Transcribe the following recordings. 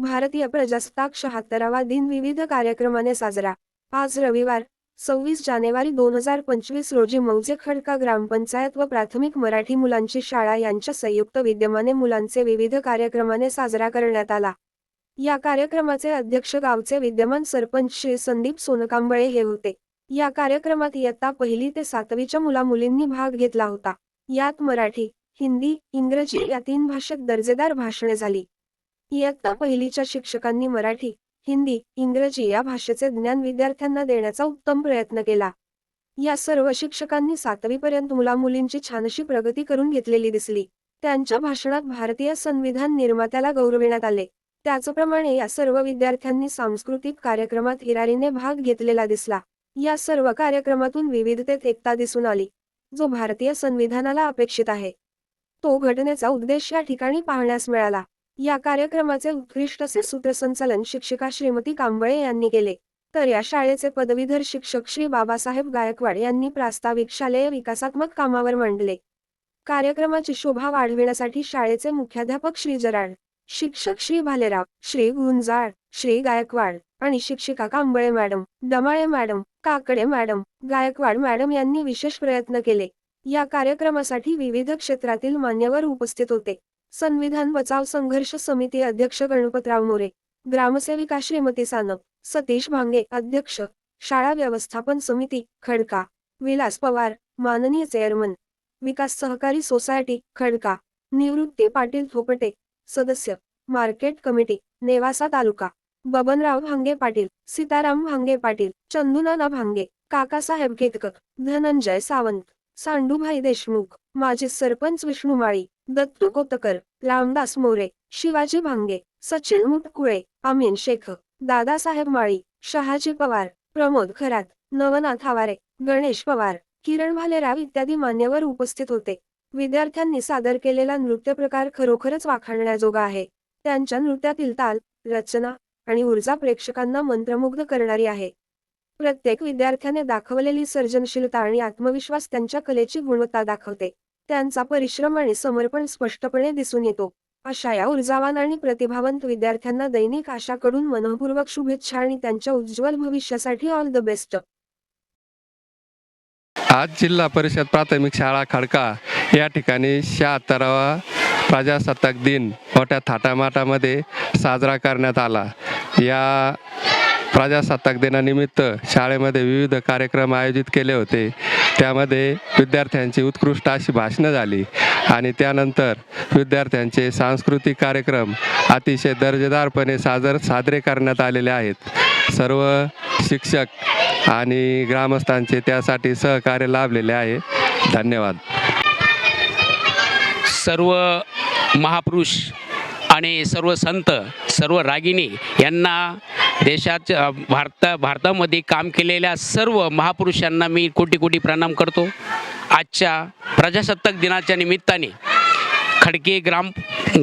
भारतीय प्रजासत्ताक शहात्तरावा दिन विविध कार्यक्रमाने साजरा. पाच रविवार सव्वीस जानेवारी दोन हजार पंचवीस रोजी मौजे खडका ग्रामपंचायत व प्राथमिक मराठी मुलांची शाळा यांच्या संयुक्त विद्यमाने मुलांचे विविध कार्यक्रमाने साजरा करण्यात आला. या कार्यक्रमाचे अध्यक्ष गावचे विद्यमान सरपंच श्री संदीप सोनकांबळे हे होते. या कार्यक्रमात इयत्ता पहिली ते सातवीच्या मुला मुलींनी भाग घेतला होता. यात मराठी हिंदी इंग्रजी या तीन भाषेत दर्जेदार भाषणे झाली. इयत्ता पहिलीच्या शिक्षकांनी मराठी हिंदी इंग्रजी या भाषेचे ज्ञान विद्यार्थ्यांना देण्याचा उत्तम प्रयत्न केला. या सर्व शिक्षकांनी सातवीपर्यंत मुलामुलींची छानशी प्रगती करून घेतलेली दिसली. त्यांच्या भाषणात भारतीय संविधान निर्मात्याला गौरविण्यात आले. त्याचप्रमाणे या सर्व विद्यार्थ्यांनी सांस्कृतिक कार्यक्रमात हिरारीने भाग घेतलेला दिसला. या सर्व कार्यक्रमातून विविधतेत एकता दिसून आली जो भारतीय संविधानाला अपेक्षित आहे. तो घटनेचा उद्देश या ठिकाणी पाहण्यास मिळाला. या कार्यक्रमाचे उत्कृष्ट असे सूत्रसंचालन शिक्षिका श्रीमती कांबळे यांनी केले. तर या शाळेचे पदवीधर शिक्षक श्री बाबासाहेब गायकवाड यांनी प्रास्ताविक शालेय विकासात्मक कामावर मांडले. कार्यक्रमाची शोभा वाढविण्यासाठी शाळेचे मुख्याध्यापक श्री जराड शिक्षक श्री भालेराव श्री गुंजाळ श्री गायकवाड आणि शिक्षिका Kamble madam Damale madam Kakade madam Gaikwad madam यांनी विशेष प्रयत्न केले. या कार्यक्रमासाठी विविध क्षेत्रातील मान्यवर उपस्थित होते. संविधान बचाव संघर्ष समिती अध्यक्ष गणपतराव मोरे ग्रामसेविका श्रीमती सानप सतीश भांगे अध्यक्ष शाळा व्यवस्थापन समिती खडका विलास पवार माननीय चेअरमन विकास सहकारी सोसायटी खडका निवृत्ती पाटील थोपटे सदस्य मार्केट कमिटी नेवासा तालुका बबनराव भांगे पाटील सीताराम भांगे पाटील चंदुनाना भांगे काकासाहेब केतकर धनंजय सावंत सांडूभाई देशमुख माजी सरपंच विष्णू माळी दत्तू कोतकर रामदास मोरे शिवाजी भांगे सचिन मुटकुळे अमीन शेख दादासाहेब माळी शहाजी पवार प्रमोद खरात नवनाथ आवारे गणेश पवार किरण भालेराव इत्यादी मान्यवर उपस्थित होते. विद्यार्थ्यांनी सादर केलेला नृत्य प्रकार खरोखरच वाखाणण्याजोगा आहे. त्यांच्या नृत्यातील ताल रचना आणि ऊर्जा प्रेक्षकांना मंत्रमुग्ध करणारी आहे. प्रत्येक विद्यार्थ्याने दाखवलेली सर्जनशीलता आणि आत्मविश्वास त्यांच्या कलेची गुणवत्ता दाखवते. त्यांचा परिश्रम आणि समर्पण स्पष्टपणे दिसून येतो. अशा या ऊर्जावान आणि प्रतिभावंत विद्यार्थ्यांना दैनिक आशाकडून मनपूर्वक शुभेच्छा आणि त्यांच्या उज्ज्वल भविष्यासाठी ऑल द बेस्ट आज जिल्हा परिषद प्राथमिक शाळा खडका या ठिकाणी शहात्तरावा प्रजासत्ताक दिन मोठ्या थाटामाटामध्ये साजरा करण्यात आला. या प्रजासत्ताक दिनानिमित्त शाळेमध्ये विविध कार्यक्रम आयोजित केले होते. त्यामध्ये विद्यार्थ्यांची उत्कृष्ट अशी भाषणं झाली आणि त्यानंतर विद्यार्थ्यांचे सांस्कृतिक कार्यक्रम अतिशय दर्जेदारपणे सादर साजरे करण्यात आलेले आहेत. सर्व शिक्षक आणि ग्रामस्थांचे त्यासाठी सहकार्य लाभलेले आहे. धन्यवाद. सर्व महापुरुष आणि सर्व संत सर्व रागिनी यांना देशाच्या भारत भारतामध्ये काम केलेल्या सर्व महापुरुषांना मी कोटी कोटी प्रणाम करतो. आजच्या प्रजासत्ताक दिनाच्या निमित्ताने खडके ग्राम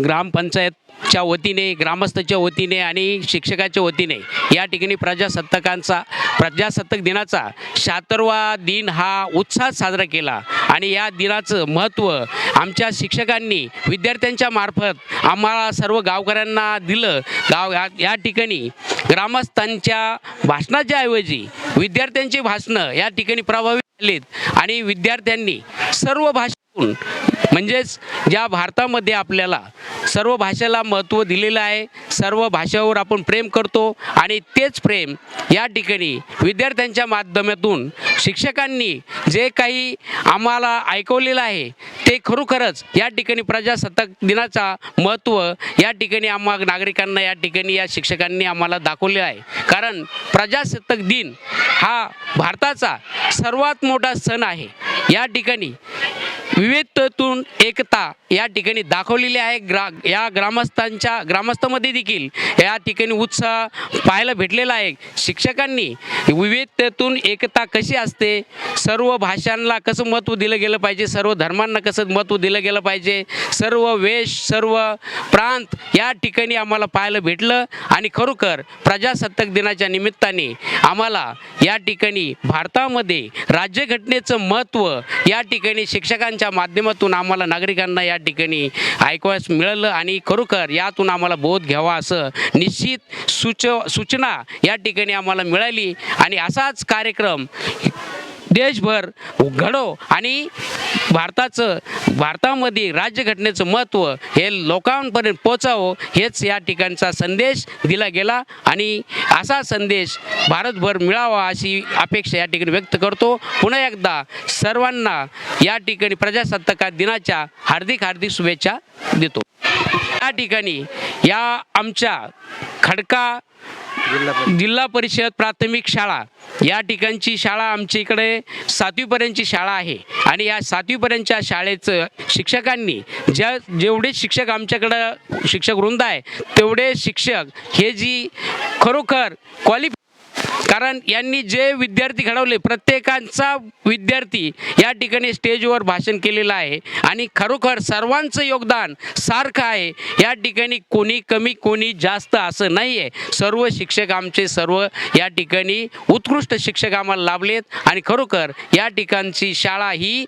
ग्रामपंचायतच्या वतीने ग्रामस्थाच्या वतीने आणि शिक्षकाच्या वतीने या ठिकाणी प्रजासत्ताकांचा प्रजासत्ताक दिनाचा शहात्तरवा दिन हा उत्साहात साजरा केला. आणि या दिनाचं महत्त्व आमच्या शिक्षकांनी विद्यार्थ्यांच्या मार्फत आम्हाला सर्व गावकऱ्यांना दिलं. गाव या या ठिकाणी ग्रामस्थांच्या भाषणाच्या ऐवजी विद्यार्थ्यांची भाषणं या ठिकाणी प्रभावित झालीत. आणि विद्यार्थ्यांनी सर्व भाषेतून म्हणजेच ज्या भारतामध्ये आपल्याला सर्व भाषेला महत्त्व दिलेलं आहे सर्व भाषेवर आपण प्रेम करतो आणि तेच प्रेम या ठिकाणी विद्यार्थ्यांच्या माध्यमातून शिक्षकांनी जे काही आम्हाला ऐकवलेलं आहे ते खरोखरच या ठिकाणी प्रजासत्ताक दिनाचा महत्त्व या ठिकाणी आम्हा नागरिकांना या ठिकाणी या शिक्षकांनी आम्हाला दाखवले आहे. कारण प्रजासत्ताक दिन हा भारताचा सर्वात मोठा सण आहे. या ठिकाणी विविधतेतून एकता या ठिकाणी दाखवलेली आहे. ग्रा या ग्रामस्थांच्या ग्रामस्थामध्ये देखील या ठिकाणी उत्साह पाहायला भेटलेला आहे. शिक्षकांनी विविधतेतून एकता कशी असते? सर्व भाषांना कसं महत्त्व दिलं गेलं पाहिजे? सर्व धर्मांना कसं महत्त्व दिलं गेलं पाहिजे? सर्व वेश सर्व प्रांत या ठिकाणी आम्हाला पाहायला भेटलं आणि खरोखर प्रजासत्ताक दिनाच्या निमित्ताने आम्हाला या ठिकाणी भारतामध्ये राज्यघटनेचं महत्त्व या ठिकाणी शिक्षकांच्या चॅनलच्या माध्यमातून आम्हाला नागरिकांना या ठिकाणी ऐकवायस मिळालं आणि खरोखर यातून आम्हाला बोध घ्यावा असं निश्चित सूच सूचना या ठिकाणी आम्हाला मिळाली. आणि असाच कार्यक्रम देशभर घडो आणि भारताचं भारतामध्ये राज्यघटनेचं महत्त्व हे लोकांपर्यंत पोचावं हेच या ठिकाणचा संदेश दिला गेला आणि असा संदेश भारतभर मिळावा अशी अपेक्षा या ठिकाणी व्यक्त करतो. पुन्हा एकदा सर्वांना या ठिकाणी प्रजासत्ताक दिनाच्या हार्दिक हार्दिक शुभेच्छा देतो. या ठिकाणी या आमच्या खडका जिल्हा परिषद. प्राथमिक शाळा. या ठिकाणची शाळा आमच्या इकडे सातवीपर्यंतची शाळा आहे. आणि या सातवीपर्यंतच्या शाळेचं शिक्षकांनी ज्या जेवढे शिक्षक आमच्याकडं शिक्षक वृंद आहे तेवढे शिक्षक हे जी खरोखर क्वालिफ कारण यांनी जे विद्यार्थी घडवले प्रत्येकांचा विद्यार्थी या ठिकाणी स्टेजवर भाषण केलेलं आहे. आणि खरोखर सर्वांचं योगदान सारखं आहे. या ठिकाणी कोणी कमी कोणी जास्त असं नाही आहे सर्व शिक्षक आमचे सर्व या ठिकाणी उत्कृष्ट शिक्षक आम्हाला लाभलेत. आणि खरोखर या ठिकाणची शाळा ही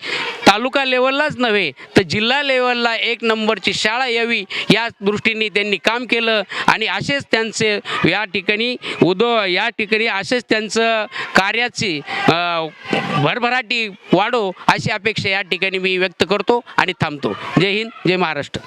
तालुका लेवललाच नव्हे तर जिल्हा लेवलला एक नंबरची शाळा यावी या दृष्टीने त्यांनी काम केलं. आणि असेच त्यांचे या ठिकाणी उदो या ठिकाणी असेच त्यांचं कार्याची भरभराटी वाढो अशी अपेक्षा या ठिकाणी मी व्यक्त करतो आणि थांबतो. जय हिंद जय महाराष्ट्र.